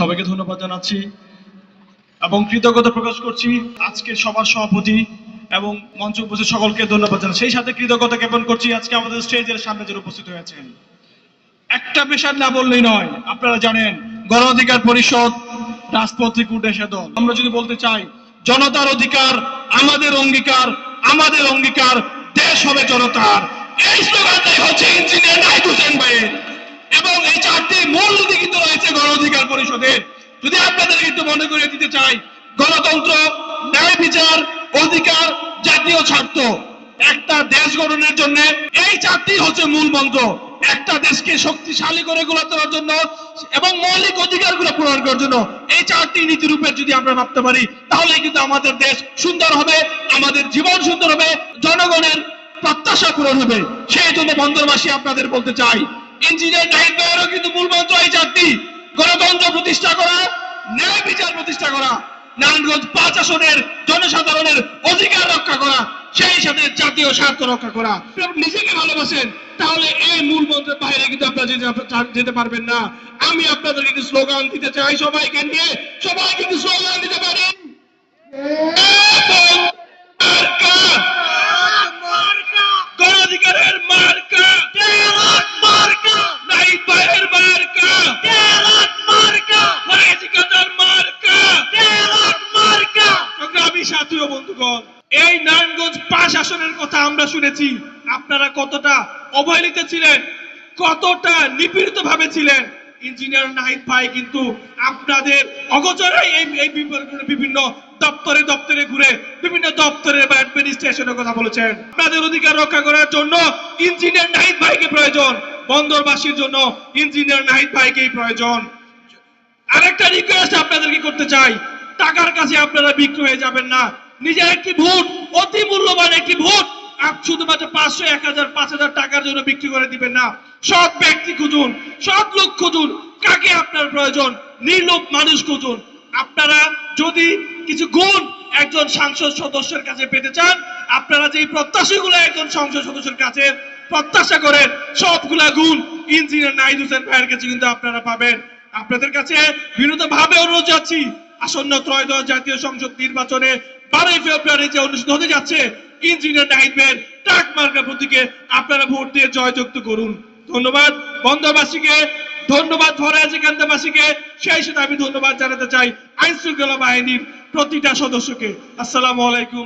সবাইকে ধন্যবাদ জানাচ্ছি এবং কৃতজ্ঞতা প্রকাশ করছি আজকের সবার সভাপতি এবং মঞ্চ উপস্থিত সকলকে ধন্যবাদ জানাচ্ছি। সেই সাথে কৃতজ্ঞতা জ্ঞাপন করছি আজকে আমাদের স্টেজের সামনে যারা উপস্থিত হয়েছেন। একটা পেশার না বললেই নয়, আপনারা জানেন, গণ অধিকার পরিষদ, রাজপথিক উদ্দেশ্যে দল। আমরা যদি বলতে চাই, জনতার অধিকার আমাদের অঙ্গীকার আমাদের অঙ্গীকার, দেশ হবে জনতার। এই স্লোগানটাই হচ্ছে ইঞ্জিনিয়ার নাহিদ হোসেন ভাইয়ের এবং এই চারটি মূল নীতি কিন্তু রয়েছে গণ অধিকার পরিষদের আপনাদের মনে করিয়ে দিতে চাই, গণতন্ত্র, ন্যায় বিচার, অধিকার, জাতীয় স্বার্থ। একটা দেশ গঠনের জন্য এই চারটি হচ্ছে মূল মন্ত্র। একটা দেশকে শক্তিশালী করে গড়ে তোলার জন্য এবং মৌলিক অধিকারগুলো পূরণ করার জন্য এই চারটি নীতিরূপের যদি আমরা ভাবতে পারি, তাহলে কিন্তু আমাদের দেশ সুন্দর হবে, আমাদের জীবন সুন্দর হবে, জনগণের প্রত্যাশা পূরণ হবে। সেই জন্য বন্দরবাসী আপনাদের বলতে চাই, ইঞ্জিনিয়ার নাহিদ কিন্তু মূল মন্ত্র এই চারটি। গণতন্ত্র প্রতিষ্ঠা করা ন্যায় বিচার প্রতিষ্ঠা করা, নারায়ণগঞ্জ পাঁচ আসনের জনসাধারণের অধিকার রক্ষা করা, সেই সাথে জাতীয় স্বার্থ রক্ষা করা। নিজেকে ভালোবাসেন, তাহলে এই মূল মন্ত্রের বাইরে কিন্তু আপনারা যেতে- পারবেন না। আমি আপনাদের কিন্তু স্লোগান দিতে চাই সবাইকে নিয়ে। সবাই কিন্তু স্লোগান দিতে পারেন পাঁচ আসনের কথা আমরা শুনেছি। আপনারা কতটা অবহেলিত ছিলেন, কতটা নিপীড়িত ভাবে ছিলেন। ইঞ্জিনিয়ার নাহিদ ভাই কিন্তু আপনাদের অগোচরে এই এই বিভিন্ন দপ্তরে দপ্তরে ঘুরে বিভিন্ন দপ্তরে বা অ্যাডমিনিস্ট্রেশনের কথা বলেছেন। আপনাদের অধিকার রক্ষা করার জন্য ইঞ্জিনিয়ার নাহিদ ভাইকে প্রয়োজন। বন্দরবাসীর জন্য ইঞ্জিনিয়ার নাহিদ ভাইকেই প্রয়োজন। আরেকটা রিকোয়েস্ট আপনাদেরকে করতে চাই। টাকার কাছে আপনারা বিক্রি হয়ে যাবেন না। নিজের একটি ভোট? অতি মূল্যবান একটি ভোট। শুধুমাত্র পাঁচশো, এক হাজার, পাঁচ হাজার টাকার জন্য বিক্রি করে দিবেন না। সৎ ব্যক্তি খুঁজুন, সৎ লোক খুঁজুন। কাকে আপনার প্রয়োজন? নির্লোভ মানুষ খুঁজুন। আপনারা যদি কিছু গুণ একজন সংসদ সদস্যের কাছে পেতে চান, আপনারা যে প্রত্যাশাগুলো একজন সংসদ সদস্যের কাছে প্রত্যাশা করেন, সবগুলা গুণ ইঞ্জিনিয়ার নাইদ হোসেন ভাইয়ের কাছে কিন্তু আপনারা পাবেন। আপনাদের কাছে বিরত ভাবে অনুরোধ যাচ্ছি আসন্ন ত্রয়োদশ জাতীয় সংসদ নির্বাচনে বারোই ফেব্রুয়ারি যে অনুষ্ঠিত হতে যাচ্ছে। ইঞ্জিনিয়ার ভাইয়ের ট্রাক মার্কা প্রতীকে আপনারা ভোট দিয়ে জয়যুক্ত করুন। ধন্যবাদ বন্ধবাসীকে ধন্যবাদ ফরাজি কান্দাবাসীকে সেই সাথে আমি ধন্যবাদ জানাতে চাই আইন শৃঙ্খলা বাহিনীর প্রতিটা সদস্যকে। আসসালামু আলাইকুম